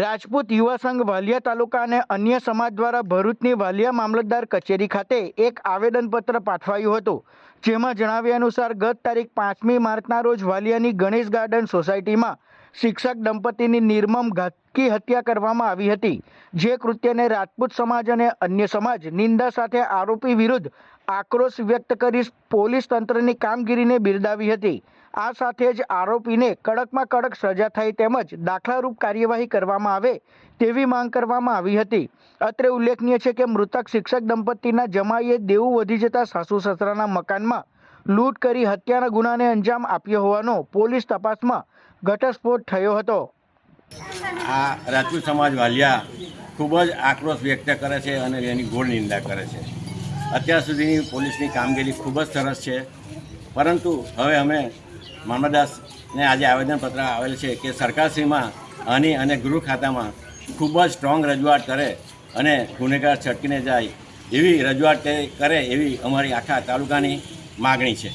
રાજપૂત યુવા સંઘ વાલિયા તાલુકા અને અન્ય સમાજ દ્વારા ભરૂચની વાલિયા મામલતદાર કચેરી ખાતે એક આવેદનપત્ર પાઠવાયું હતું. જેમાં જણાવ્યા અનુસાર ગત તારીખ પાંચમી માર્ચના રોજ વાલિયાની ગણેશ ગાર્ડન સોસાયટીમાં શિક્ષક દંપતીની નિર્મમ ઘાતકી હત્યા કરવામાં આવી હતી. જે કૃત્યને રાજપૂત સમાજ અને અન્ય સમાજ નિંદા સાથે આરોપી વિરુદ્ધ આક્રોશ વ્યક્ત કરી પોલીસ તંત્રની કામગીરીને બિરદાવી હતી. આ સાથે જ આરોપીને કડકમાં કડક સજા થાય તેમજ દાખલારૂપ કાર્યવાહી કરવામાં આવે તેવી માંગ કરવામાં આવી હતી. અત્રે ઉલ્લેખનીય છે કે મૃતક શિક્ષક દંપતીના જમાઈએ દેવું વધી જતા સાસુ સસરાના મકાનમાં લૂંટ કરી હત્યાના ગુનાને અંજામ આપ્યો હોવાનો પોલીસ તપાસમાં ઘટસ્ફોટ થયો હતો. આ રાજપૂત સમાજ વાલિયા ખૂબ જ આક્રોશ વ્યક્ત કરે છે અને એની ઘોર નિંદા કરે છે. અત્યાર સુધીની પોલીસની કામગીરી ખૂબ જ સરસ છે. પરંતુ હવે અમે મામલતદારને આજે આવેદનપત્ર આવેલ છે કે સરકારશ્રીમાં આની અને ગૃહ ખાતામાં ખૂબ જ સ્ટ્રોંગ રજૂઆત કરે અને ગુનેગાર છટકીને જાય એવી રજૂઆત કરે એવી અમારી આખા તાલુકાની માગણી છે.